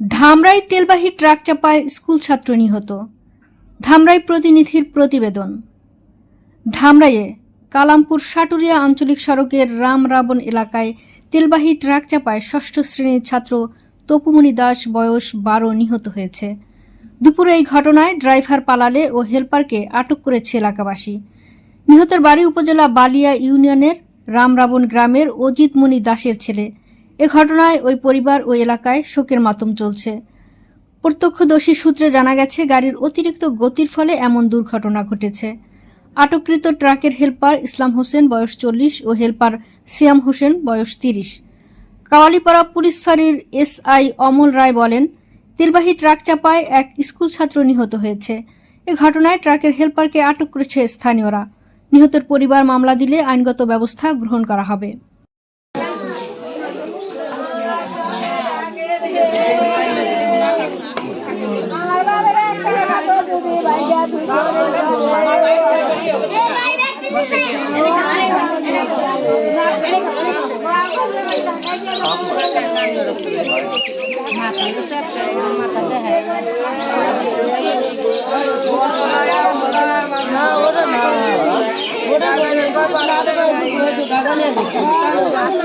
ধামরাই তেলবাহী ট্রাক চাপায় স্কুল ছাত্র নিহত। ধামরাই প্রতিনিধির প্রতিবেদন। ধামরাইয়ে কালামপুর সাটুরিয়া আঞ্চলিক সড়কের রাম রাবণ এলাকায় তেলবাহী ট্রাক চাপায় ষষ্ঠ শ্রেণির ছাত্র তপুমণি দাস বয়স বারো নিহত হয়েছে। দুপুরে এই ঘটনায় ড্রাইভার পালালে ও হেলপারকে আটক করেছে এলাকাবাসী। নিহতের বাড়ি উপজেলা বালিয়া ইউনিয়নের রামরাবণ গ্রামের অজিত মণি দাসের ছেলে এ ঘটনায় ওই পরিবার ও এলাকায় শোকের মাতম চলছে। প্রত্যক্ষদর্শী সূত্রে জানা গেছে, গাড়ির অতিরিক্ত গতির ফলে এমন দুর্ঘটনা ঘটেছে। আটককৃত ট্রাকের হেলপার ইসলাম হোসেন, বয়স চল্লিশ, ও হেলপার সিয়াম হোসেন, বয়স তিরিশ। কাওয়ালিপাড়া পুলিশ ফাঁড়ির এসআই অমল রায় বলেন, তেলবাহী ট্রাক চাপায় এক স্কুল ছাত্র নিহত হয়েছে। এ ঘটনায় ট্রাকের হেলপারকে আটক করেছে স্থানীয়রা। নিহতের পরিবার মামলা দিলে আইনগত ব্যবস্থা গ্রহণ করা হবে। ওটা ওটা ওটা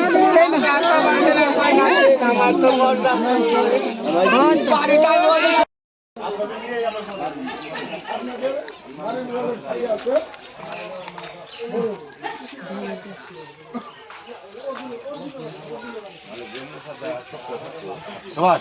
সবাই।